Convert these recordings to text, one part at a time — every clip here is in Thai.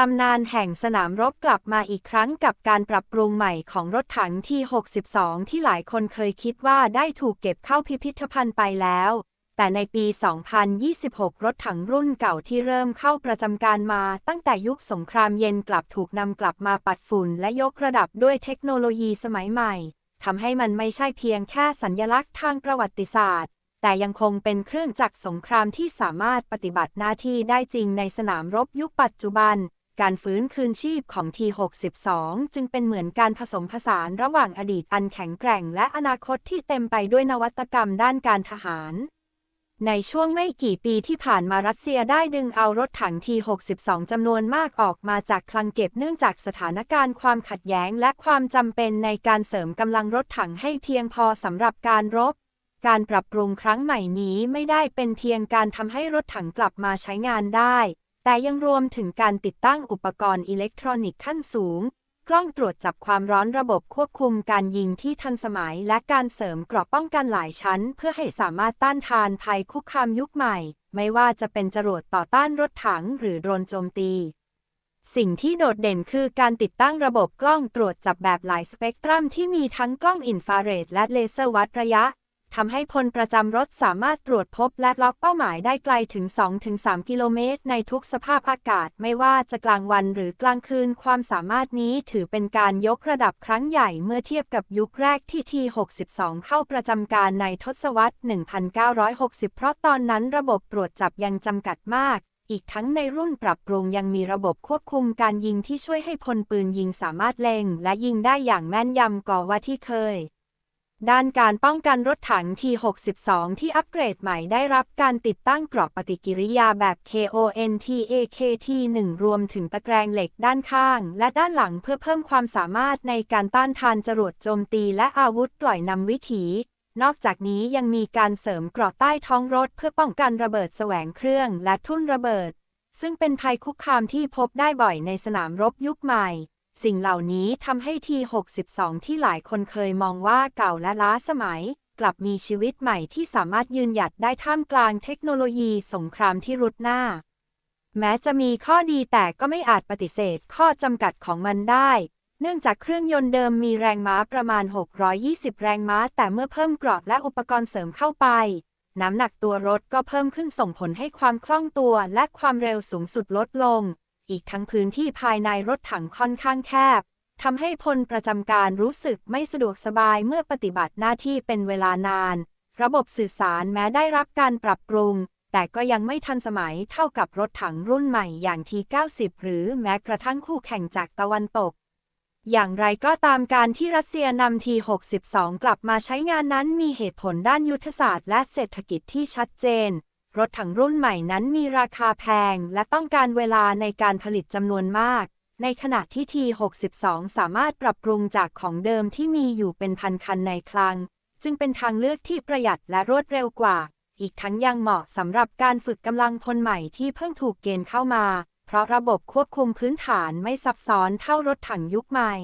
ตำนานแห่งสนามรบกลับมาอีกครั้งกับการปรับปรุงใหม่ของรถถังที่ 62 ที่หลายคนเคยคิดว่าได้ถูกเก็บเข้าพิพิธภัณฑ์ไปแล้ว แต่ในปี 2026 รถถังรุ่นเก่าที่เริ่มเข้าประจำการมาตั้งแต่ยุคสงครามเย็นกลับถูกนำกลับมาปัดฝุ่นและยกระดับด้วยเทคโนโลยีสมัยใหม่ทำให้มันไม่ใช่เพียงแค่สัญลักษณ์ทางประวัติศาสตร์ แต่ยังคงเป็นเครื่องจักรสงครามที่สามารถปฏิบัติหน้าที่ได้จริงในสนามรบยุคปัจจุบัน การฟื้นคืนชีพของ T62 จึงเป็นเหมือนการผสมผสานระหว่างอดีตอันแข็งแกร่ง และอนาคตที่เต็มไปด้วยนวัตกรรมด้านการทหาร ในช่วงไม่กี่ปีที่ผ่านมารัสเซียได้ดึงเอารถถัง T62 จำนวนมากออกมาจากคลังเก็บเนื่องจากสถานการณ์ความขัดแย้ง และความจำเป็นในการเสริมกำลังรถถังให้เพียงพอสำหรับการรบการปรับปรุงครั้งใหม่นี้ไม่ได้เป็นเพียงการทำให้รถถังกลับมาใช้งานได้ แต่ยังรวมถึงการติดตั้งอุปกรณ์อิเล็กทรอนิกส์ขั้นสูง กล้องตรวจจับความร้อนระบบควบคุมการยิงที่ทันสมัย และการเสริมกรอบป้องกันหลายชั้น เพื่อให้สามารถต้านทานภัยคุกคามยุคใหม่ ไม่ว่าจะเป็นจรวดต่อต้านรถถังหรือโดรนโจมตี สิ่งที่โดดเด่นคือการติดตั้งระบบกล้องตรวจจับแบบหลายสเปกตรัมที่มีทั้งกล้องอินฟราเรดและเลเซอร์วัดระยะ ทำให้พลประจำรถสามารถตรวจพบและล็อกเป้าหมายได้ไกลถึง 2-3 กิโลเมตร ในทุกสภาพอากาศไม่ว่าจะกลางวันหรือกลางคืน ความสามารถนี้ถือเป็นการยกระดับครั้งใหญ่เมื่อเทียบกับยุคแรกที่ที62 เข้าประจำการในทศวรรษ 1960 เพราะตอนนั้นระบบตรวจจับยังจำกัดมากอีกทั้งในรุ่นปรับปรุงยังมีระบบควบคุมการยิงที่ช่วยให้พลปืนยิงสามารถเล็ง และยิงได้อย่างแม่นยำกว่าที่เคย ด้านการป้องกันรถถัง T62 ที่อัปเกรดใหม่ได้รับการติดตั้งกรอบปฏิกิริยาแบบ KONTAKT1 รวมถึงตะแกรงเหล็กด้านข้าง และด้านหลังเพื่อเพิ่มความสามารถในการต้านทานจรวดโจมตีและอาวุธปล่อยนำวิถี นอกจากนี้ยังมีการเสริมกรอบใต้ท้องรถเพื่อป้องกันระเบิดแสวงเครื่องและทุ่นระเบิด ซึ่งเป็นภัยคุกคามที่พบได้บ่อยในสนามรบยุคใหม่ สิ่งเหล่านี้ทำให้ที62ที่หลายคนเคยมองว่าเก่าและล้าสมัย กลับมีชีวิตใหม่ที่สามารถยืนหยัดได้ท่ามกลางเทคโนโลยีสงครามที่รุดหน้า แม้จะมีข้อดีแต่ก็ไม่อาจปฏิเสธข้อจำกัดของมันได้ เนื่องจากเครื่องยนต์เดิมมีแรงม้าประมาณ 620 แรงม้า แต่เมื่อเพิ่มกรอบและอุปกรณ์เสริมเข้าไปน้ำหนักตัวรถก็เพิ่มขึ้นส่งผลให้ความคล่องตัวและความเร็วสูงสุดลดลง อีกทั้งพื้นที่ภายในรถถังค่อนข้างแคบทำให้พลประจำการรู้สึกไม่สะดวกสบายเมื่อปฏิบัติหน้าที่เป็นเวลานาน ระบบสื่อสารแม้ได้รับการปรับปรุง แต่ก็ยังไม่ทันสมัยเท่ากับรถถังรุ่นใหม่อย่างที90 หรือแม้กระทั่งคู่แข่งจากตะวันตก อย่างไรก็ตามการที่รัสเซียนำที62 กลับมาใช้งานนั้นมีเหตุผลด้านยุทธศาสตร์และเศรษฐกิจที่ชัดเจน รถถังรุ่นใหม่นั้นมีราคาแพงและต้องการเวลาในการผลิตจำนวนมาก ในขณะที่ T62 สามารถปรับปรุงจากของเดิมที่มีอยู่เป็นพันคันในคลัง จึงเป็นทางเลือกที่ประหยัดและรวดเร็วกว่า อีกทั้งยังเหมาะสำหรับการฝึกกำลังพลใหม่ที่เพิ่งถูกเกณฑ์เข้ามา เพราะระบบควบคุมพื้นฐานไม่ซับซ้อนเท่ารถถังยุคใหม่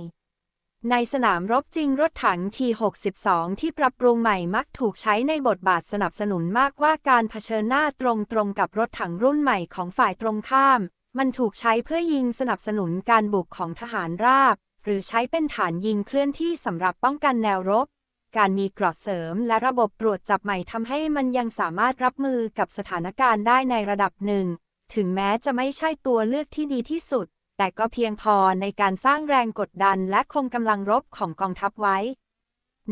ในสนามรบจริงรถถัง T62 ที่ปรับปรุงใหม่มักถูกใช้ในบทบาทสนับสนุนมากว่าการเผชิญหน้าตรงๆกับรถถังรุ่นใหม่ของฝ่ายตรงข้าม มันถูกใช้เพื่อยิงสนับสนุนการบุกของทหารราบ หรือใช้เป็นฐานยิงเคลื่อนที่สำหรับป้องกันแนวรบ การมีกรอดเสริมและระบบตรวจจับใหม่ทำให้มันยังสามารถรับมือกับสถานการณ์ได้ในระดับหนึ่ง ถึงแม้จะไม่ใช่ตัวเลือกที่ดีที่สุด แต่ก็เพียงพอในการสร้างแรงกดดันและคงกำลังรบของกองทัพไว้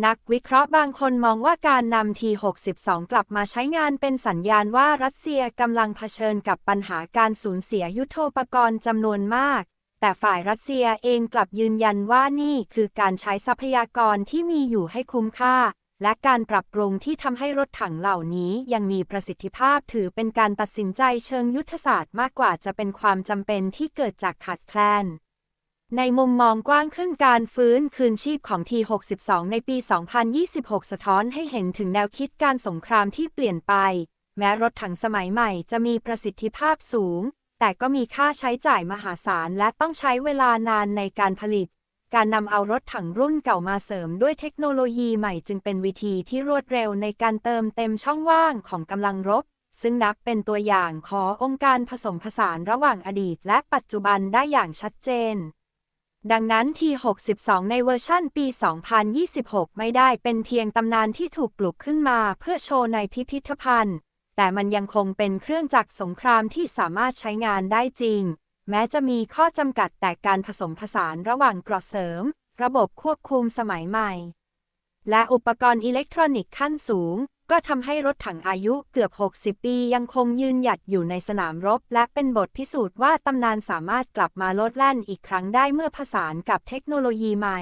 นักวิเคราะห์บางคนมองว่าการนำที62 กลับมาใช้งานเป็นสัญญาณว่ารัสเซียกำลังเผชิญกับปัญหาการสูญเสียยุโทโธปกรณ์จำนวนมาก แต่ฝ่ายรัสเซียเองกลับยืนยันว่านี่คือการใช้ทรัพยากรที่มีอยู่ให้คุ้มค่า และการปรับปรุงที่ทำให้รถถังเหล่านี้ยังมีประสิทธิภาพถือเป็นการตัดสินใจเชิงยุทธศาสตร์มากกว่าจะเป็นความจำเป็นที่เกิดจากขาดแคลน ในมุมมองกว้างขึ้นการฟื้นคืนชีพของ T62 ในปี 2026 สะท้อนให้เห็นถึงแนวคิดการสงครามที่เปลี่ยนไป แม้รถถังสมัยใหม่จะมีประสิทธิภาพสูง แต่ก็มีค่าใช้จ่ายมหาศาลและต้องใช้เวลานานในการผลิต การนำเอารถถังรุ่นเก่ามาเสริมด้วยเทคโนโลยีใหม่จึงเป็นวิธีที่รวดเร็วในการเติมเต็มช่องว่างของกำลังรบ ซึ่งนับเป็นตัวอย่างขององค์การผสมผสานระหว่างอดีตและปัจจุบันได้อย่างชัดเจน ดังนั้นที่62 ในเวอร์ชั่นปี 2026 ไม่ได้เป็นเพียงตำนานที่ถูกปลุกขึ้นมาเพื่อโชว์ในพิพิธภัณฑ์ แต่มันยังคงเป็นเครื่องจักรสงครามที่สามารถใช้งานได้จริง แม้จะมีข้อจำกัดแต่การผสมผสานระหว่างกราะเสริม ระบบควบคุมสมัยใหม่ และอุปกรณ์อิเล็กทรอนิกส์ขั้นสูง ก็ทำให้รถถังอายุเกือบ 60 ปียังคงยืนหยัดอยู่ในสนามรบ และเป็นบทพิสูจน์ว่าตำนานสามารถกลับมาโลดแล่นอีกครั้งได้เมื่อผสานกับเทคโนโลยีใหม่